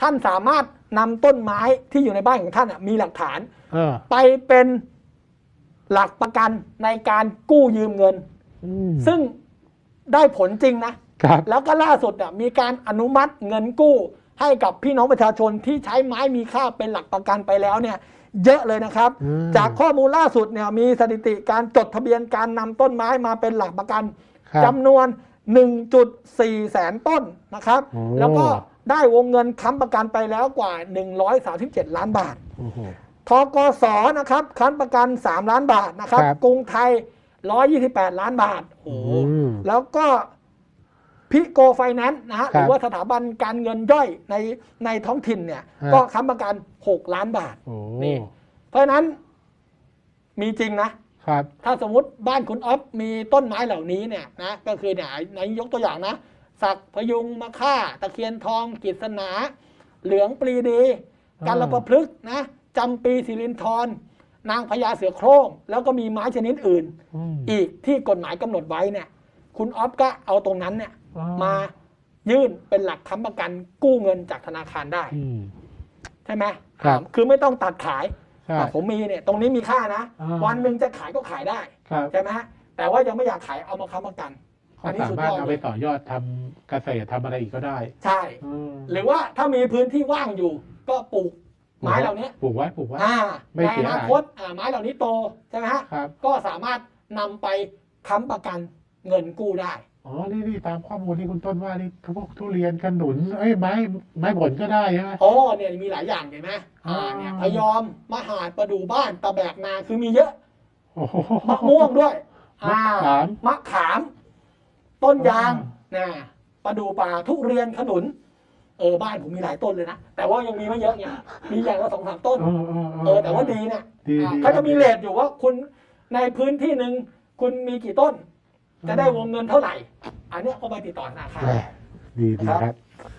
ท่านสามารถนำต้นไม้ที่อยู่ในบ้านของท่านอะมีหลักฐาน เออไปเป็นหลักประกันในการกู้ยืมเงิน อืมซึ่งได้ผลจริงนะ ครับแล้วก็ล่าสุดเนี่ยมีการอนุมัติเงินกู้ ให้กับพี่น้องประชาชนที่ใช้ไม้มีค่าเป็นหลักประกันไปแล้วเนี่ย เยอะเลยนะครับ อืมจากข้อมูลล่าสุดเนี่ยมีสถิติการจดทะเบียนการนำต้นไม้มาเป็นหลักประกันครับจำนวน 1.4 แสนต้นนะครับ โอ้ แล้วก็ได้วงเงินค้ำประกันไปแล้วกว่า 137 ล้านบาท โอ้โห ทกสนะครับค้ำประกัน 3 ล้านบาทนะครับ ครับกรุงไทย 128 ล้านบาทโอ้โหอืมแล้วก็พิโกไฟแนนซ์นะฮะคหรับรือว่าสถาบันการเงินย่อยในในท้องถิ่นเนี่ย ฮะ ก็ค้ำประกัน 6 ล้านบาท โอ้นี่ เพราะฉะนั้นมีจริงนะ ครับ ถ้าสมมติบ้านคุณอ๊อฟมีต้นไม้เหล่านี้เนี่ยนะก็คือเนี่ยในยกตัวอย่างนะ สักพยุงมะค่า ตะเคียนทองกิษณาเหลืองปรีดีอ่าการระประพฤกษ์นะจำปีสิรินทรนางพญาเสือโคร่งแล้วก็มีไม้ชนิดอื่นอืมอีกที่กฎหมายกำหนดไว้เนี่ย คุณอ๊อฟก็เอาตรงนั้นเนี่ยอ๋อมายื่นเป็นหลักค้ำประกันกู้เงินจากธนาคารได้อืมใช่ไหมครับคือไม่ต้องตัดขาย ใช่อะผมมีเนี่ยตรงนี้มีค่านะ อ่า วันหนึ่งจะขายก็ขายได้ครับใช่ไหมฮะแต่ว่ายังไม่อยากขายเอามาค้ำประกันอันนี้เขาสุดสายมารถอดเอาเลไปยต่อยอดทำเกษตรทำอะไรอีกก็ได้ใช่ อืมหรือว่าถ้ามีพื้นที่ว่างอยู่ ก็ปลูกไม้เหล่านี้ปลูกไว้ปลูกไว้ อ่าไม่ในเสีอยหายนาคตอ่าไม้เหล่านี้โตใช่ไหมฮะครับ ก็สามารถนำไปค้ำประกันเงินกู้ได้ อ๋อ นี่นี่ตามข้อมูลที่คุณต้นว่านี่พวกทุเรียนขนุน เอ้ยไม้ไม้ผลก็ได้ใช่ไหม โอ้เนี่ยมีหลายอย่างเห็นไหมอ่าอ่าเนี่ยพยอมมหาดประดูบ้านตะแบกนาคือมีเยอะโอ้โหมะม่วงด้วยมะขามอ่มะขาม ต้นยางอ่นะประดูป่าทุเรียนขนุน เออบ้านผมมีหลายต้นเลยนะ แต่ว่ายังมีไม่เยอะไงมีอย่างละสองสามต้น เออเออเออแต่ว่าดีเนี่ยดีอ่าดีเขาจะมีเลทอยู่ว่าคุณในพื้นที่หนึ่งคุณมีกี่ต้น จะได้วงเงินเท่าไหร่ อันเนี้ยก็ไปติดต่อธนาคารแหม่ดีดีครับครับ